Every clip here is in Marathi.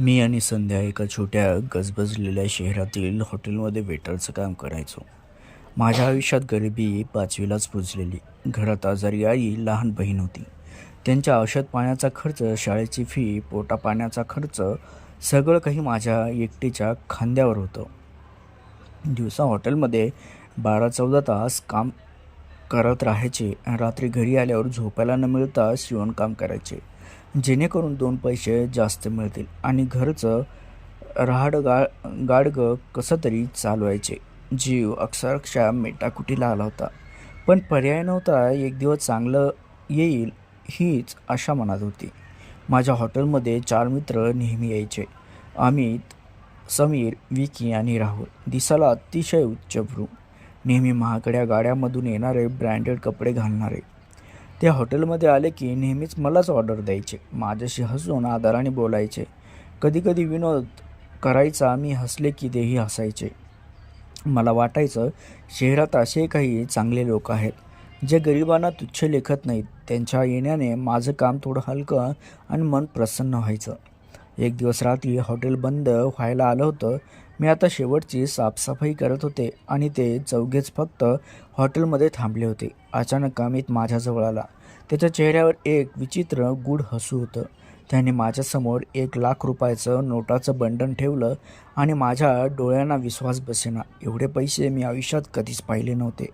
मी आणि संध्या एका छोट्या गजबजलेल्या शहरातील हॉटेलमध्ये वेटरचं काम करायचो. माझ्या आयुष्यात गरिबी पाचवीलाच पुजलेली घरात आजारी आई लहान बहीण होती. त्यांच्या औषध पाण्याचा खर्च शाळेची फी पोटा पाण्याचा खर्च सगळं काही माझ्या एकटीच्या खांद्यावर होतं. दिवसा हॉटेलमध्ये बारा चौदा तास काम करत राहायचे. रात्री घरी आल्यावर झोपायला न मिळता शिवणकाम करायचे. जेणेकरून दोन पैसे जास्त मिळतील आणि घरचं राहाड गा गाडगं कसं तरी चालवायचे. जीव अक्षरशः मेटाकुटीला आला होता. पण पर्याय नव्हता एक दिवस चांगलं येईल हीच आशा मनात होती. माझ्या हॉटेलमध्ये चार मित्र नेहमी यायचे. अमित समीर विकी आणि राहुल दिसाला अतिशय उच्चभ्रू नेहमी महागड्या गाड्यामधून येणारे ब्रँडेड कपडे घालणारे. ते हॉटेलमध्ये आले की नेहमीच मलाच ऑर्डर द्यायचे. माझ्याशी हसून आदराने बोलायचे. कधीकधी विनोद करायचा मी हसले की तेही हसायचे. मला वाटायचं शहरात असे काही चांगले लोक आहेत जे गरिबांना तुच्छ लेखत नाहीत. त्यांच्या येण्याने माझं काम थोडं हलकं आणि मन प्रसन्न व्हायचं. एक दिवस रात्री हॉटेल बंद व्हायला आलं होतं. मी आता शेवटची साफसफाई करत होते आणि ते चौघेच फक्त हॉटेलमध्ये थांबले होते. अचानक अमित माझ्याजवळ आला. त्याच्या चेहऱ्यावर एक विचित्र गूढ हसू होतं. त्याने माझ्यासमोर एक लाख रुपयाचं नोटाचं बंडन ठेवलं आणि माझ्या डोळ्यांना विश्वास बसेना. एवढे पैसे मी आयुष्यात कधीच पाहिले नव्हते.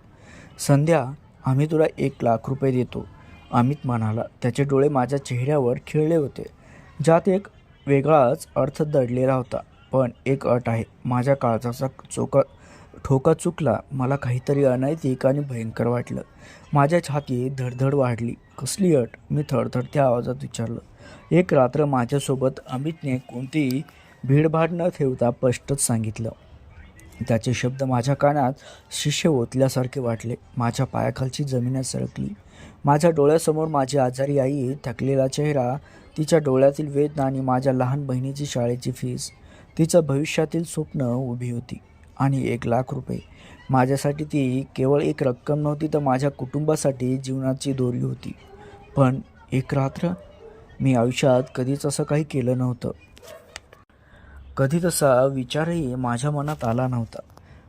संध्या आम्ही तुला एक लाख रुपये देतो. अमित म्हणाला. त्याचे डोळे माझ्या चेहऱ्यावर खिळले होते. ज्यात एक वेगळाच अर्थ दडलेला होता. पण एक अट आहे. माझ्या काळजाचा चोका ठोका चुकला मला काहीतरी अनैतिक आणि भयंकर वाटलं. माझ्या छाती धडधड वाढली. कसली अट? मी थरथरत्या आवाजात विचारलं. एक रात्र माझ्यासोबत अमितने कोणतीही भीडभाड न ठेवता स्पष्टच सांगितलं. त्याचे शब्द माझ्या कानात शिष्य ओतल्यासारखे वाटले. माझ्या पायाखालची जमीन सरकली. माझ्या डोळ्यासमोर माझी आजारी आई थकलेला चेहरा तिच्या डोळ्यातील वेदना आणि माझ्या लहान बहिणीची शाळेची फीस तिचं भविष्यातील स्वप्न उभी होती. आणि एक लाख रुपये. माझ्यासाठी ती केवळ एक रक्कम नव्हती तर माझ्या कुटुंबासाठी जीवनाची दोरी होती. पण एक रात्र मी आयुष्यात कधीच असं काही केलं नव्हतं. कधी तसा विचारही माझ्या मनात आला नव्हता.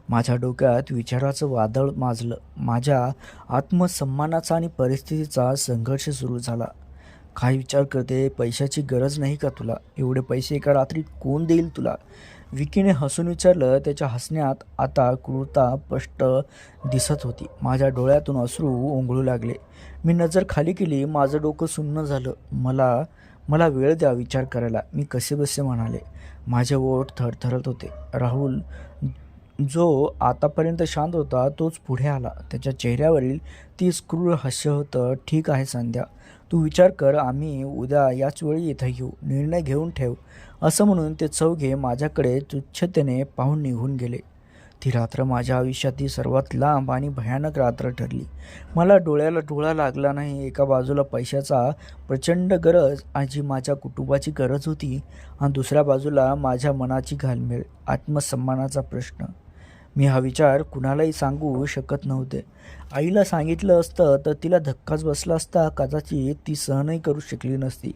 माझ्या डोक्यात विचाराचं वादळ माजलं. माझ्या आत्मसन्मानाचा आणि परिस्थितीचा संघर्ष सुरू झाला. काय विचार करते? पैशाची गरज नाही का तुला? एवढे पैसे एका रात्री कोण देईल तुला? विकीने हसून विचारलं त्याच्या हसण्यात आता क्रूरता स्पष्ट दिसत होती. माझ्या डोळ्यातून अश्रू ओंगळू लागले. मी नजर खाली केली. माझं डोकं सुन्न झालं. मला मला वेळ द्या विचार करायला. मी कसे बसे म्हणाले. माझे ओठ थरथरत होते. राहुल जो आतापर्यंत शांत होता तोच पुढे आला. त्याच्या चेहऱ्यावरील ती क्रूर हास्य होतं. ठीक आहे संध्या. तू विचार कर आम्ही उद्या याच वेळी इथं येऊ. निर्णय घेऊन ठेव. असं म्हणून ते चौघे माझ्याकडे तुच्छतेने पाहून निघून गेले. ती रात्र माझ्या आयुष्यातील सर्वात लांब आणि भयानक रात्र ठरली. मला डोळ्याला डोळा लागला नाही. एका बाजूला पैशाचा प्रचंड गरज आणि जी माझ्या कुटुंबाची गरज होती आणि दुसऱ्या बाजूला माझ्या मनाची घालमेल आत्मसन्मानाचा प्रश्न. मी हा विचार कुणालाही सांगू शकत नव्हते. आईला सांगितलं असतं तर तिला धक्काच बसला असता कदाचित ती सहनही करू शकली नसती.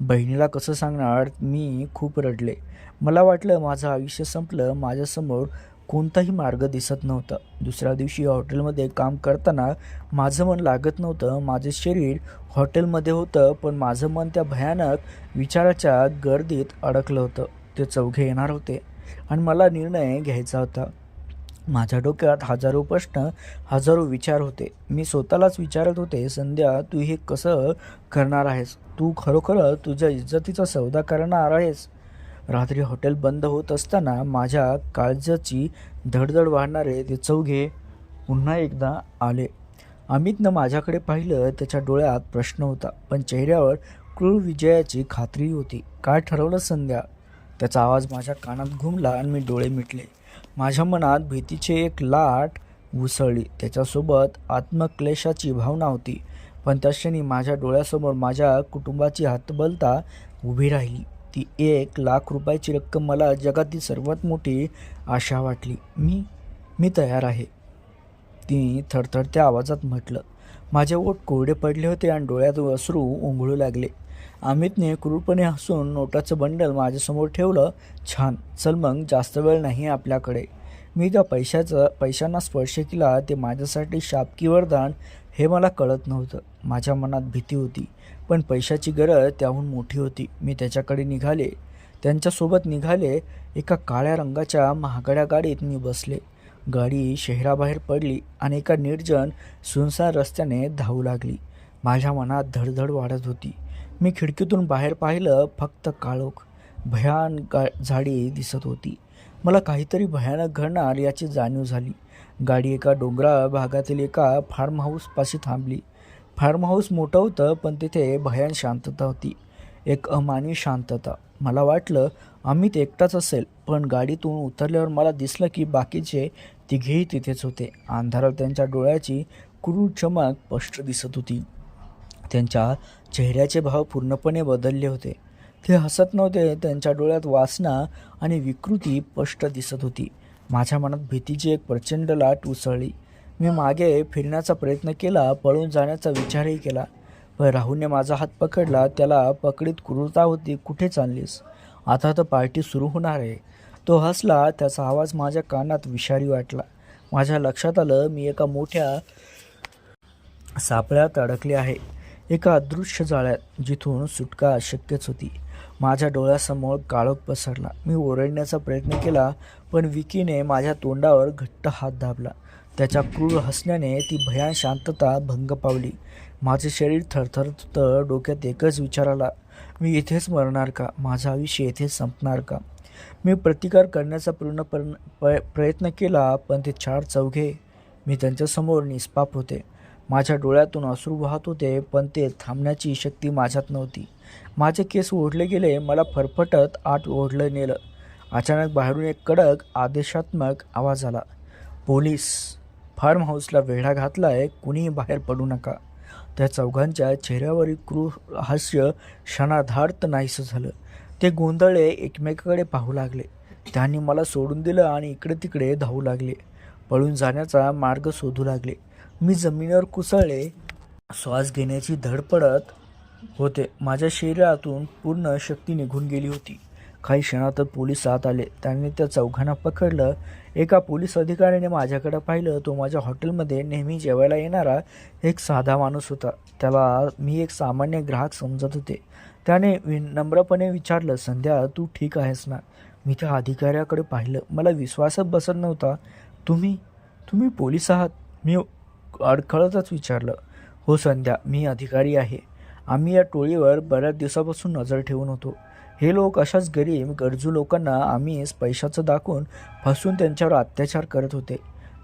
बहिणीला कसं सांगणार? मी खूप रडले. मला वाटलं माझं आयुष्य संपलं माझ्यासमोर कोणताही मार्ग दिसत नव्हता. दुसऱ्या दिवशी हॉटेलमध्ये काम करताना माझं मन लागत नव्हतं. माझे शरीर हॉटेलमध्ये होतं पण माझं मन त्या भयानक विचाराच्या गर्दीत अडकलं होतं. ते चौघे येणार होते आणि मला निर्णय घ्यायचा होता. माझ्या डोक्यात हजारो प्रश्न हजारो विचार होते. मी स्वतःलाच विचारत होते संध्या तू हे कसं करणार आहेस? तू खरोखर तुझ्या इज्जतीचा सौदा करणार आहेस? रात्री हॉटेल बंद होत असताना माझ्या काळजाची धडधड वाढणारे ते चौघे पुन्हा एकदा आले. अमितनं माझ्याकडे पाहिलं त्याच्या डोळ्यात प्रश्न होता पण चेहऱ्यावर क्रूर विजयाची खात्री होती. काय ठरवलं संध्या? त्याचा आवाज माझ्या कानात घुमला आणि मी डोळे मिटले. माझ्या मनात भीतीची एक लाट उसळली. त्याच्यासोबत आत्मक्लेशाची भावना होती. पण त्या क्षणी माझ्या डोळ्यासमोर माझ्या कुटुंबाची हातबलता उभी राहिली. ती एक लाख रुपयाची रक्कम मला जगातील सर्वात मोठी आशा वाटली. मी मी तयार आहे. ती थरथरत्या आवाजात म्हटलं. माझे ओठ कोरडे पडले होते आणि डोळ्यात अश्रू ओंघळू लागले. अमितने क्रूरपणे हसून नोटाचं बंडल माझ्यासमोर ठेवलं. छान. चल मग जास्त वेळ नाही आपल्याकडे. मी त्या पैशाचं पैशांना स्पर्श केला ते माझ्यासाठी शापकी वरदान हे मला कळत नव्हतं. माझ्या मनात भीती होती. पण पैशाची गरज त्याहून मोठी होती. मी त्याच्याकडे निघाले. त्यांच्यासोबत निघाले. एका काळ्या रंगाच्या महागड्या गाडीत मी बसले. गाडी शहराबाहेर पडली आणि एका निर्जन सुनसान रस्त्याने धावू लागली. माझ्या मनात धडधड वाढत होती. मी खिडकीतून बाहेर पाहिलं फक्त काळोख भयान गा झाडी दिसत होती. मला काहीतरी भयानक घडणार याची जाणीव झाली. गाडी एका डोंगराळ भागातील एका फार्म हाऊसपाशी थांबली. फार्म हाऊस मोठं होतं पण तिथे भयान शांतता होती. एक अमानी शांतता. मला वाटलं अमित एकटाच असेल पण गाडीतून उतरल्यावर मला दिसलं की बाकीचे तिघेही तिथेच होते. अंधारात त्यांच्या डोळ्याची क्रूर चमक स्पष्ट दिसत होती. त्यांच्या चेहऱ्याचे भाव पूर्णपणे बदलले होते. ते हसत नव्हते त्यांच्या डोळ्यात वासना आणि विकृती स्पष्ट दिसत होती. माझ्या मनात भीतीची एक प्रचंड लाट उसळली. मी मागे फिरण्याचा प्रयत्न केला पळून जाण्याचा विचारही केला. पण राहुलने माझा हात पकडला त्याला पकडीत क्रूरता होती कुठे चाललीस? आता तर पार्टी सुरू होणार आहे. तो हसला त्याचा आवाज माझ्या कानात विषारी वाटला. माझ्या लक्षात आलं मी एका मोठ्या सापळ्यात अडकले आहे. एका अदृश्य जाळ्यात जिथून सुटका अशक्यच होती. माझ्या डोळ्यासमोर काळोख पसरला. मी ओरडण्याचा प्रयत्न केला पण विकीने माझ्या तोंडावर घट्ट हात दाबला. त्याच्या क्रूर हसण्याने ती भयान शांतता भंग पावली. माझे शरीर थरथरत होतं डोक्यात एकच विचार आला. मी इथेच मरणार का? माझं आयुष्य इथेच संपणार का? मी प्रतिकार करण्याचा पूर्ण पर्न- प- प्रयत्न केला पण ते चार चौघे मी त्यांच्यासमोर निष्पाप होते. माझ्या डोळ्यातून अश्रू वाहत होते पण ते थांबण्याची शक्ती माझ्यात नव्हती. माझे केस ओढले गेले मला फरफटत आत ओढलं नेलं. अचानक बाहेरून एक कडक आदेशात्मक आवाज आला. पोलीस फार्म हाऊसला वेढा घातलाय कुणीही बाहेर पडू नका. त्या चौघांच्या चेहऱ्यावरील क्रूर हास्य क्षणाधार्त नाहीसं झालं. ते गोंधळे एकमेकाकडे पाहू लागले. त्यांनी मला सोडून दिलं आणि इकडे तिकडे धावू लागले. पळून जाण्याचा मार्ग शोधू लागले. मी जमिनीवर कुसळले. श्वास घेण्याची धडपडत होते. माझ्या शरीरातून पूर्ण शक्ती निघून गेली होती. काही क्षणात पोलीस आत आले. त्यांनी त्या चौघांना पकडलं. एका पोलीस अधिकाऱ्याने माझ्याकडे पाहिलं. तो माझ्या हॉटेलमध्ये नेहमी जेवायला येणारा एक साधा माणूस होता. त्याला मी एक सामान्य ग्राहक समजत होते. त्याने विनम्रपणे विचारलं संध्या तू ठीक आहेस ना? मी त्या अधिकाऱ्याकडे पाहिलं. मला विश्वासच बसत नव्हता. तुम्ही तुम्ही पोलीस आहात? मी अडखळतच विचारलं हो संध्या मी अधिकारी आहे. आम्ही या टोळीवर बऱ्याच दिवसापासून नजर ठेवून होतो. हे लोक अशाच गरीब गरजू लोकांना आम्हीच पैशाचं दाखवून फसून त्यांच्यावर अत्याचार करत होते.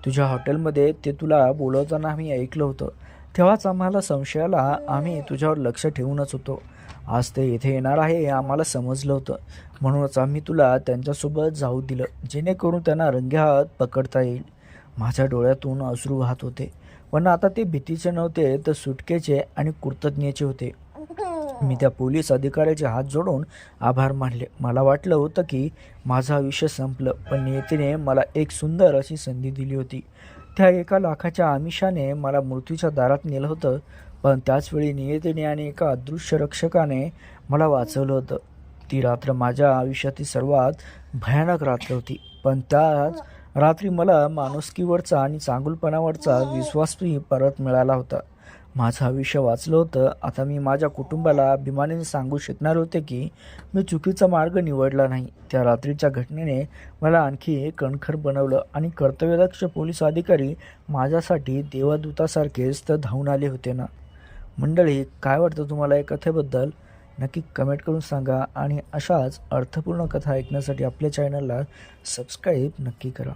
तुझ्या हॉटेलमध्ये ते तुला बोलवताना आम्ही ऐकलं होतं. तेव्हाच आम्हाला संशयाला आम्ही तुझ्यावर लक्ष ठेवूनच होतो. आज ते इथे येणार आहे हे आम्हाला समजलं होतं. म्हणूनच आम्ही तुला त्यांच्यासोबत जाऊ दिलं जेणेकरून त्यांना रंग्याहात पकडता येईल. माझ्या डोळ्यातून अश्रू वाहत होते. पण आता ते भीतीचे नव्हते तर सुटकेचे आणि कृतज्ञचे होते. मी त्या पोलीस अधिकाऱ्याचे हात जोडून आभार मानले. मला वाटलं होतं की माझं आयुष्य संपलं पण नियतीने मला एक सुंदर अशी संधी दिली होती. त्या एका लाखाच्या आमिषाने मला मृत्यूच्या दारात नेलं होतं पण त्याचवेळी नियतीने आणि एका अदृश्य रक्षकाने मला वाचवलं होतं. ती रात्र माझ्या आयुष्यातील सर्वात भयानक रात्र होती पण त्याच रात्री मला माणुसकीवरचा आणि चांगुलपणावरचा विश्वासही परत मिळाला होता. माझं आयुष्य वाचलं होतं. आता मी माझ्या कुटुंबाला अभिमानाने सांगू शकणार होते की मी चुकीचा मार्ग निवडला नाही. त्या रात्रीच्या घटनेने मला आणखी कणखर बनवलं आणि कर्तव्यदक्ष पोलीस अधिकारी माझ्यासाठी देवदूतासारखेच तर धावून आले होते ना. मंडळी काय वाटतं तुम्हाला या कथेबद्दल? नक्की कमेंट करून सांगा आणि अशाच अर्थपूर्ण कथा ऐकण्यासाठी आपल्या चॅनलला सबस्क्राईब नक्की करा.